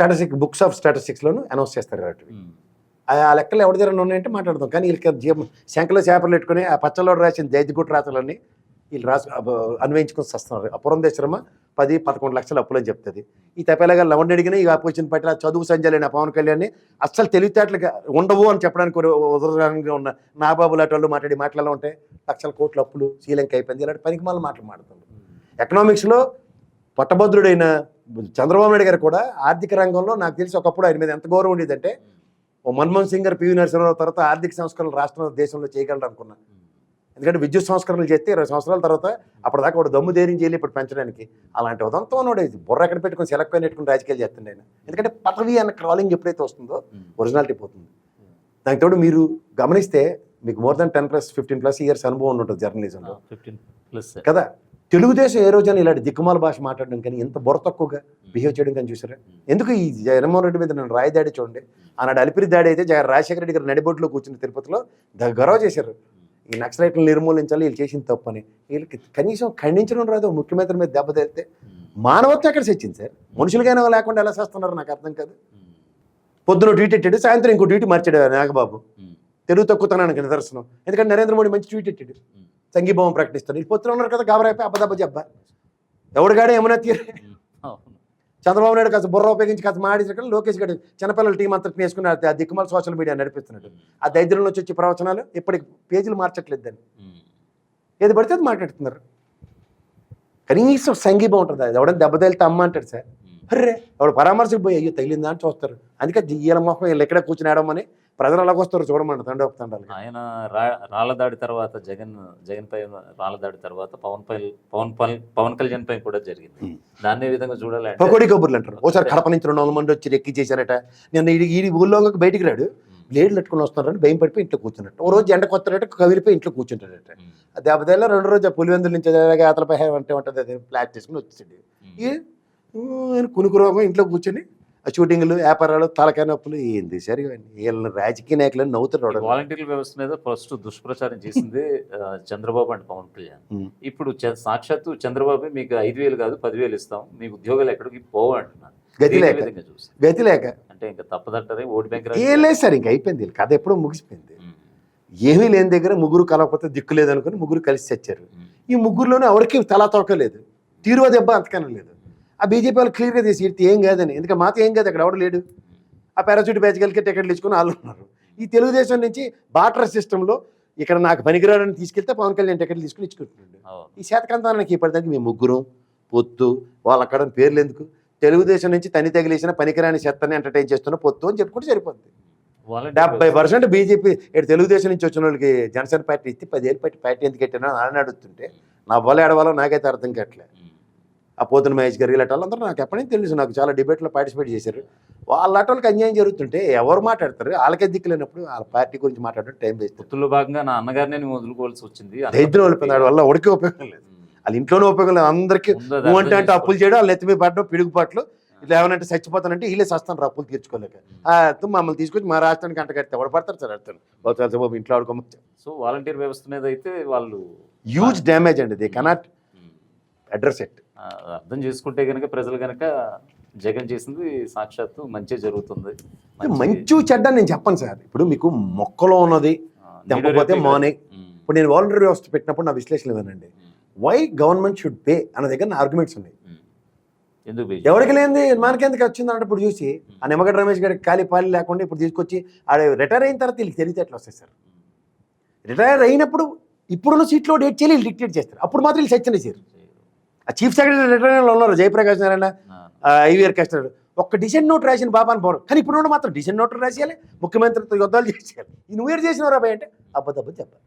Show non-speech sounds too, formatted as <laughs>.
Statistic books of స్టాటిస్టిక్స్లోను announce చేస్తారు ఉమ్. ఆ లెక్కలు ఎవరి దగ్గర ఉన్నాయంటే మాట్లాడదాం. కానీ వీళ్ళకి జీవం శంకలో చేపలు పెట్టుకుని ఆ పచ్చలో రాసిన జైదిగుట్ రాతలన్నీ వీళ్ళు రాసు అన్వయించుకొని వస్తున్నారు ఆ పురంధేశ్వరమ పది పదకొండు లక్షల అప్పులని చెప్తుంది. ఈ తప్పేలాగా లవణ్ అడిగిన ఈ అపోజిషన్ పట్ల చదువు సంజయ్ పవన్ కళ్యాణ్ అస్సలు తెలివితేటలుగా ఉండవు అని చెప్పడానికి ఉదాహరణగా ఉన్న నాబాబు లాంటి వాళ్ళు మాట్లాడి మాటలలో ఉంటాయి లక్షల కోట్ల అప్పులు శ్రీలంక అయిపోయింది. ఇలాంటి పనికి మళ్ళీ మాటలు మాడుతుంది ఎకనామిక్స్లో పట్టభద్రుడైన చంద్రబాబు నాయుడు గారు కూడా ఆర్థిక రంగంలో నాకు తెలిసి ఒకప్పుడు ఆయన మీద ఎంత గౌరవం ఉండేదంటే ఓ మన్మోహన్ సింగ్ గారు పివి నరసింహరావు తర్వాత ఆర్థిక సంస్కరణలు రాష్ట్ర దేశంలో చేయగలరు అనుకున్నా. ఎందుకంటే విద్యుత్ సంస్కరణలు చేస్తే ఇరవై సంవత్సరాల తర్వాత అప్పటిదాకా వాడు దమ్ము ధైర్యం చేయాలి ఇప్పుడు పెంచడానికి. అలాంటి ఉదంతం ఉన్నాడు. ఇది బుర్ర ఎక్కడ పెట్టుకుని సెలెక్ట్ పెట్టుకుని రాజకీయాలు చేస్తుండే ఆయన. ఎందుకంటే పదవి అన్న క్రాలింగ్ ఎప్పుడైతే వస్తుందో. ఒరిజినాలిటీ పోతుంది. దానికి తోడు మీరు గమనిస్తే మీకు more than ten plus fifteen plus years అనుభవం ఉంటుంది జర్నలిజంలో ఫిఫ్టీన్ ప్లస్ కదా? తెలుగుదేశం ఏ రోజైనా ఇలాంటి దిక్కుమాల భాష మాట్లాడడం కానీ ఎంత బుర్ర తక్కువగా బిహేవ్ చేయడం కానీ చూసారా? ఎందుకు ఈ జగన్మోహన్ రెడ్డి మీద నన్ను రాయి దాడి చూడండి. ఆనాడు అలిపిరి దాడి అయితే జగన్ రాజశేఖర రెడ్డి గారు నడిబొట్టులో కూర్చున్న తిరుపతిలో గొడవ చేశారు. ఈ నక్సలైట్లను నిర్మూలించాలి వీళ్ళు చేసిన తప్పు అని వీళ్ళకి కనీసం ఖండించడం రాదు ముఖ్యమంత్రి మీద దెబ్బ తేలితే మానవత్వం ఎక్కడ చచ్చింది సార్? మనుషులకైనా లేకుండా ఎలా చేస్తున్నారు నాకు అర్థం కాదు. పొద్దున ట్వీట్ పెట్టాడు సాయంత్రం ఇంకో ట్వీట్ మార్చాడు నాగబాబు. తెలుగు తక్కువతనానికి నిదర్శనం. ఎందుకంటే నరేంద్ర మోడీ మంచి ట్వీట్ పెట్టాడు సంఘీభావం ప్రకటిస్తాడు. వీళ్ళు పొత్తులు ఉన్నారు కదా గాబరైపోయి అబ్బదబ్బ జబ్బ ఎవడుగాడే ఏమన్నా తీరే? <laughs> చంద్రబాబు నాయుడు కాస్త బుర్ర ఉపయోగించి కాస్త మాడించడం లోకేష్ గారు చిన్నపిల్లల టీం అంతా వేసుకుని ఆ- దిక్కుమాల సోషల్ మీడియా నడిపిస్తున్నాడు. ఆ దరిద్రం నుంచి వచ్చే ప్రవచనాలు ఇప్పటికి పేజీలు మార్చట్లేదు దాన్ని. ఏది పడితే అది మాట్లాడుతున్నారు. కనీసం సంఘీభావం ఉంటుంది. అది ఎవడని దెబ్బ తగిలితే అమ్మ అంటాడు సార్. అర్రే ఎవడు పరామర్శకు పోయి అయ్యో తగిలిందా అని చూస్తారు. అందుకే ఈల మొహం వీళ్ళు ఎక్కడ కూర్చుని ఆడమని ప్రజలు అలాగొస్తారు చూడమంట తండ్రి తండాలి. ఆయన రా- రాళ్ళ దాడి తర్వాత జగన్ జగన్ పై రాళ్ళ దాడి తర్వాత పవన్ పై పవన్ పల్- పవన్ కళ్యాణ్ పై కూడా జరిగింది. దాన్ని విధంగా చూడాలి పకోడీ కబుర్లు అంటారు. ఓసారి కడప నుంచి రెండు వందల మంది వచ్చి ఎక్కి చేశారట. నేను ఈ ఈ ఊళ్ళో బయటికి రాడు. బ్లేడ్లు పెట్టుకుని వస్తున్నారని భయం పడిపోయి ఇంట్లో కూర్చున్నట్టు. ఓ రోజు ఎండ కొత్తడట కవిలిపోయి ఇంట్లో కూర్చుంటాడట ఉమ్. ఆ దెబ్బతేలా రెండు రోజు పులివెందుల నుంచి అతలపై అంటే ఉంటుంది ప్లాట్ చేసుకుని అని కునుకు రోగం ఇంట్లో కూర్చొని ఆ షూటింగ్లు వ్యాపారాలు తలకాయ నొప్పులు ఏంది? సరే వీళ్ళని రాజకీయ నాయకులను నవ్వుతారు ఈ వాలంటీర్ల వ్యవస్థ మీద ఫస్ట్ దుష్ప్రచారం చేసింది చంద్రబాబు అండ్ పవన్ కళ్యాణ్. ఇప్పుడు సాక్షాత్తు చంద్రబాబు మీకు ఐదు వేలు కాదు పదివేలు ఇస్తాం. మీ ఉద్యోగాలు ఎక్కడికి పోవు అంటున్నారు గతి లేక. గతి లేక. అంటే ఇంకా తప్పదంటారే? ఓటు బ్యాంక్ ఏం లేదు సార్ ఇంక అయిపోయింది కథ ఎప్పుడో ముగిసిపోయింది. ఏమీ లేని దగ్గర ముగ్గురు కలవకపోతే దిక్కు లేదనుకుని ముగ్గురు కలిసి చచ్చారు. ఈ ముగ్గురులోనే ఎవరికి తలా తోకలేదు తీరువ దెబ్బ అంతకన్నా లేదు. ఆ బీజేపీ వాళ్ళు క్లియర్గా తీసి ఇడితే ఏం కాదని. ఎందుకంటే మాతో ఏం కాదు అక్కడ ఎవడు లేడు. ఆ పారాచూట్ బ్యాచ్కి టికెట్లు ఇచ్చుకొని వాళ్ళు ఉన్నారు. ఈ తెలుగుదేశం నుంచి బాటర్ సిస్టంలో ఇక్కడ నాకు పనికిరాడని తీసుకెళ్తే పవన్ కళ్యాణ్ టికెట్లు తీసుకుని ఇచ్చుకుంటున్నాడు. ఈ శాతకాంతానికి ఇప్పటిదాకా మేము ముగ్గురం పొత్తు వాళ్ళ అక్కడ పేర్లు ఎందుకు? తెలుగుదేశం నుంచి తని తగిలేసిన పనికిరాని చెత్తని ఎంటర్టైన్ చేస్తున్న పొత్తు అని చెప్పుకుంటే సరిపోద్ది. డెబ్బై పర్సెంట్ బీజేపీ ఇక్కడ తెలుగుదేశం నుంచి వచ్చిన వాళ్ళకి జనసేన పార్టీ ఇస్తే పదేళ్ళు పార్టీ పార్టీ ఎందుకు పెట్టినా అని అడుగుతుంటే నా వల్ల ఏడవాలో నాకైతే అర్థం కావట్లే. ఆ పోతున్న మహేష్ గారు ఇలాంటి వాళ్ళందరూ నాకు ఎప్పటి నుంచి తెలుసు. నాకు చాలా డిబేట్లో పార్టిసిపేట్ చేశారు. వాళ్ళ వాళ్ళకి అన్యాయం జరుగుతుంటే ఎవరు మాట్లాడతారు? వాళ్ళకే దిక్కు లేనప్పుడు వాళ్ళ పార్టీ గురించి మాట్లాడడం టైం వేస్ట్. పొత్తుల్లో భాగంగా నా అన్నగారిని నేను వదులుకోవాల్సి వచ్చింది. దరిద్రం వెళ్ళిపోయింది వాడి వల్ల ఉడికి ఉపయోగం లేదు. వాళ్ళ ఇంట్లోనే ఉపయోగం లేదు. అందరికీ నువ్వు అంటే అంటే అప్పులు చేయడం వాళ్ళు ఎత్తిమీ పడడం పిడుగుపాట్లు ఇట్లా ఏమనంటే చచ్చిపోతానంటే వీళ్ళే సస్తాను అప్పులు తీర్చుకోలేక. మమ్మల్ని తీసుకొచ్చి మా రాష్ట్రానికి అంట కడితే ఎవడు పడతారు సార్ అర్థం? బాబు ఇంట్లో ఆడుకోమని సో వాలంటీర్ వ్యవస్థ మీద అయితే వాళ్ళు హ్యూజ్ డ్యామేజ్ అండి. దే కెనాట్ అడ్రస్ ఇట్ ఆ, అర్థం చేసుకుంటే కనుక ప్రజలు కనుక జగన్ చేసింది సాక్షాత్తు మంచి జరుగుతుంది. మంచి చెడ్డ నేను చెప్పను సార్. ఇప్పుడు మీకు మొక్కలో ఉన్నది తెంపకపోతే ఉమ్, ఇప్పుడు నేను వాలంటరీ వ్యవస్థ పెట్టినప్పుడు నా విశ్లేషణ um, why government should pay అన్న దగ్గర నా ఆర్గ్యుమెంట్స్ ఉన్నాయి? ఎవరికి లేనిది మనకెందుకు వచ్చింది అంటే ఇప్పుడు చూసి ఆ నిమ్మగడ్డ రమేష్ గారికి ఖాళీ పాలి లేకుండా ఇప్పుడు తీసుకొచ్చి ఆడ రిటైర్ అయిన తర్వాత వీళ్ళకి తెలివితే ఎట్లా వస్తాయి సార్? రిటైర్ అయినప్పుడు ఇప్పుడున్న సీట్లో డేట్ చేయాలి వీళ్ళు డిక్టేట్ చేస్తారు. అప్పుడు మాత్రం వీళ్ళు సచ్చిన సార్ ఆ చీఫ్ సెక్రటరీ రిటైర్ ఉన్నారు జయప్రకాష్ నారాయణ ఐవీఆర్ కస్టర్ ఒక్క డిసెంట్ నోట్ రాసిన బాబాని పోరు. కానీ ఇప్పుడు మాత్రం డిసెంట్ నోట్ రాసేయాలి ముఖ్యమంత్రితో యుద్ధాలు చేసేయాలి. ఈ నువ్వు ఏడు చేసినవరా భయ అంటే అబ్బదబ్బ చెప్పాలి.